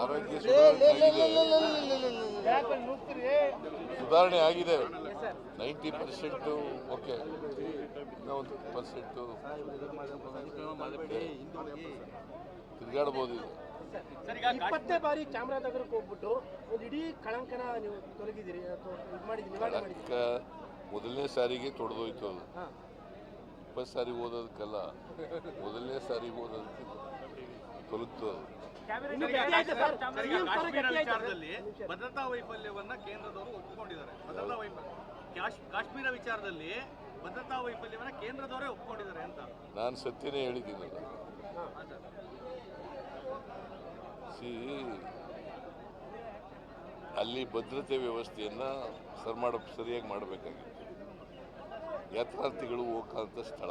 ಆರೋಗ್ಯ ಸುಧಾರಣೆ ಆಗಿದೆ. ನೈಂಟಿ ಪರ್ಸೆಂಟು ಓಕೆ ಒಂದು ಪರ್ಸೆಂಟು ತಿರುಗಾಡ್ಬೋದು ಈಗ. ಇಪ್ಪತ್ತೇ ಬಾರಿ ಚಾಮರಾಜನಗರಕ್ಕೆ ಹೋಗ್ಬಿಟ್ಟು ಒಂದು ಇಡೀ ಕಳಂಕನ ನೀವು ತೊಲಗಿದ್ದೀರಿ ಇದು ಕಳಂಕ ಮೊದಲನೇ ಸಾರಿಗೆ ತೊಡೆದೋಯ್ತು ಅದು. ಇಪ್ಪತ್ತು ಸಾರಿ ಓದೋದಕ್ಕಲ್ಲ ಮೊದಲನೇ ಸಾರಿಗೆ ಓದೋದಕ್ಕೆ ತೊಲಗ್ತು ಅದು. ವಿಚಾರದಲ್ಲಿ ಭದ್ರತಾ ವೈಫಲ್ಯವನ್ನ ಕೇಂದ್ರದವರು ಒಪ್ಪಿಕೊಂಡಿದ್ದಾರೆ ಭದ್ರತಾ ವೈಫಲ್ಯ ಕಾಶ್- ಕಾಶ್ಮೀರ ವಿಚಾರದಲ್ಲಿ ಭದ್ರತಾ ವೈಫಲ್ಯವನ್ನ ಕೇಂದ್ರದವರೇ ಒಪ್ಪಿಕೊಂಡಿದ್ದಾರೆ ಅಂತ. ನಾನು ಸತ್ಯನೇ ಹೇಳಿದ್ದೀನಿ ಸಿ ಅಲ್ಲಿ ಭದ್ರತೆ ವ್ಯವಸ್ಥೆಯನ್ನು ಸರ್ ಮಾಡ ಸರಿಯಾಗಿ ಮಾಡಬೇಕಾಗಿತ್ತು. ಯಾತ್ರಾರ್ಥಿಗಳು ಹೋಗಂತ ಸ್ಥಳ.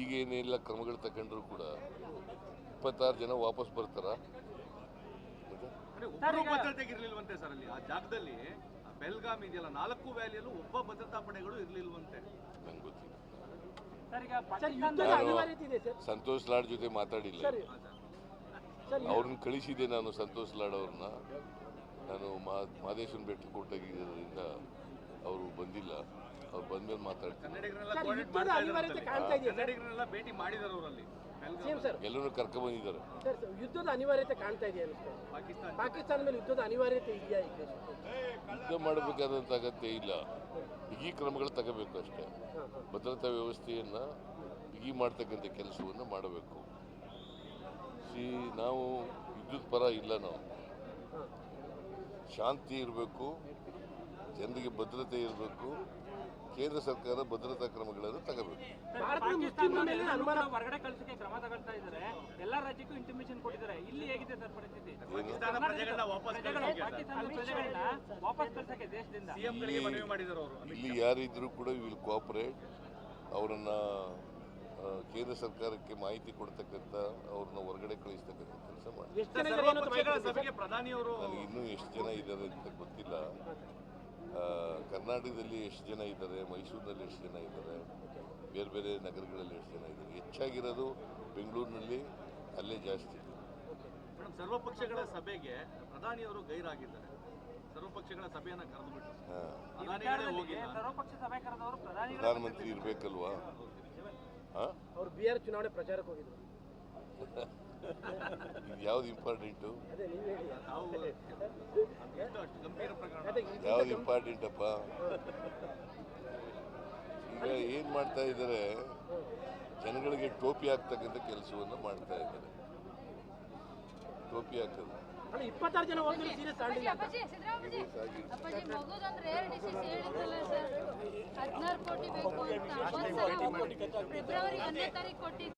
ಈಗೇನೆಲ್ಲ ಕ್ರಮಗಳು ತಗೊಂಡ್ರು ಕೂಡ ಇಪ್ಪತ್ತಾರು ಜನ ವಾಪಸ್ ಬರ್ತಾರ? ಭದ್ರತೆಗೆ ಇರ್ಲಿಲ್ವಂತೆ ಸರ್ ಅಲ್ಲಿ. ಆ ಜಾಗದಲ್ಲಿ ಆ ಬೆಲ್ಗಾಮ್ ಇದೆಯಲ್ಲ ನಾಲ್ಕು ವ್ಯಾಲಿಯಲ್ಲೂ ಒಬ್ಬ ಭದ್ರತಾ ಪಡೆಗಳು ಇರ್ಲಿಲ್ವಂತೆ. ನಂಗೆ ಗೊತ್ತಿಲ್ಲ. ನಾನು ಸಂತೋಷ್ ಲಾಡ್ ಜೊತೆ ಮಾತಾಡಿಲ್ಲ. ಅವ್ರನ್ನ ಕಳಿಸಿದೆ ನಾನು ಸಂತೋಷ್ ಲಾಡ್ ಅವ್ರನ್ನ. ನಾನು ಮಾ ಭೇಟಿ ಬೆಟ್ಟಕ್ಕೆ ಕೊಟ್ಟಾಗಿದ್ದರಿಂದ ಅವರು ಬಂದಿಲ್ಲ ಅವ್ರು ಬಂದ್ಮೇಲೆ ಮಾತಾಡ್ತಾರೆ ಎಲ್ಲರೂ ಕರ್ಕೊಂಬಂದಿದ್ದಾರೆ ಬಂದಿದ್ದಾರೆ. ಸರ್, ಯುದ್ಧದ ಅನಿವಾರ್ಯತೆ ಕಾಣ್ತಾ ಇದೆಯಾ ಪಾಕಿಸ್ತಾನ ಮೇಲೆ ಯುದ್ಧದ ಅನಿವಾರ್ಯತೆ ಇದೆಯಾ ಯುದ್ಧ ಮಾಡಬೇಕಾದಂತ ಅಗತ್ಯ ಇಲ್ಲ. ಬಿಗಿ ಕ್ರಮಗಳು ತಗೋಬೇಕು ಅಷ್ಟೇ. ಭದ್ರತಾ ವ್ಯವಸ್ಥೆಯನ್ನು ಬಿಗಿ ಮಾಡ್ತಕ್ಕಂಥ ಕೆಲಸವನ್ನು ಮಾಡಬೇಕು. ಸಿ ನಾವು ವಿದ್ಯುತ್ ಪರ ಇಲ್ಲ ನಾವು. ಶಾಂತಿ ಇರಬೇಕು ಜನರಿಗೆ ಭದ್ರತೆ ಇರಬೇಕು ಕೇಂದ್ರ ಸರ್ಕಾರ ಭದ್ರತಾ ಕ್ರಮಗಳನ್ನು ತಗೋಬೇಕು. ಇಲ್ಲಿ ಹೇಗಿದೆ ಸರ್ ಪರಿಸ್ಥಿತಿ? ಪಾಕಿಸ್ತಾನ ಪ್ರಜೆಗಳನ್ನ ವಾಪಸ್ ಪ್ರಜೆಗಳು ಕಳಿಸೋಕೆ ಪಾಕಿಸ್ತಾನದ ಪ್ರಜೆಗಳನ್ನ ವಾಪಸ್ ಕಳ್ಸಕ್ಕೆ ದೇಶದಿಂದ. ಸಿಎಂ ಗಳಿಗೆ ಮನವಿ ಮಾಡಿದ್ದಾರೆ ಅವರು. ಇಲ್ಲಿ ಯಾರಿದ್ರೂ ಕೂಡ ವಿಲ್ ಕೋಆಪರೇಟ್ ಅವರನ್ನು ಕೇಂದ್ರ ಸರ್ಕಾರಕ್ಕೆ ಮಾಹಿತಿ ಕೊಡ್ತಕ್ಕಂಥ ಅವ್ರನ್ನ ಹೊರಗಡೆ ಕಳಿಸ್ತಕ್ಕಂಥ ಕೆಲಸ ಮಾಡಿ ನನಗೆ ಇನ್ನೂ ಎಷ್ಟು ಜನ ಇದ್ದಾರೆ ಅಂತ ಗೊತ್ತಿಲ್ಲ. ಕರ್ನಾಟಕದಲ್ಲಿ ಎಷ್ಟು ಜನ ಇದ್ದಾರೆ ಮೈಸೂರಿನಲ್ಲಿ ಎಷ್ಟು ಜನ ಇದ್ದಾರೆ ಬೇರೆ ಬೇರೆ ನಗರಗಳಲ್ಲಿ ಎಷ್ಟು ಜನ ಇದ್ದಾರೆ. ಹೆಚ್ಚಾಗಿರೋದು ಬೆಂಗಳೂರಿನಲ್ಲಿ ಅಲ್ಲೇ ಜಾಸ್ತಿ. ಸರ್ವಪಕ್ಷಗಳ ಸಭೆಗೆ ಪ್ರಧಾನಿಯವರು ಗೈರಾಗಿದ್ದಾರೆ. ಸರ್ವಪಕ್ಷಗಳ ಸಭೆಯನ್ನು ಕರೆದು ಬಿಟ್ಟು ಹಾ. ಸರ್ವಪಕ್ಷ ಸಭೆ ಕರೆದವರು ಪ್ರಧಾನಿ ಪ್ರಧಾನಮಂತ್ರಿ ಇರಬೇಕಲ್ವಾ? ಅವ್ರು ಆರ್ ಚುನಾವಣೆ ಪ್ರಚಾರಕ್ಕೆ ಹೋಗಿದ್ರು. ಇದು ಯಾವ್ದು ಇಂಪಾರ್ಟೆಂಟು ಯಾವ್ದು ಇಂಪಾರ್ಟೆಂಟ್ ಇಂಪಾರ್ಟೆಂಟಪ್ಪ ಈಗ ಏನು ಮಾಡ್ತಾ ಇದ್ದಾರೆ? ಜನಗಳಿಗೆ ಟೋಪಿ ಹಾಕ್ತಕ್ಕಂಥ ಕೆಲಸವನ್ನು ಮಾಡ್ತಾ ಇದ್ದಾರೆ. ಟೋಪಿ ಹಾಕೋದು. ಇಪ್ಪತ್ತಾರು ಜನ ಹೋಗಿ ಸೀರಿಯಸ್ ತಗೊಂಡಿಲ್ಲ ಹದಿನಾರು ಕೋಟಿ ಬೇಕು ಅಂತ ಒಂದ್ಸಲ ಫೆಬ್ರವರಿ ಒಂದನೇ ತಾರೀಕು ಕೊಟ್ಟಿದ್ದು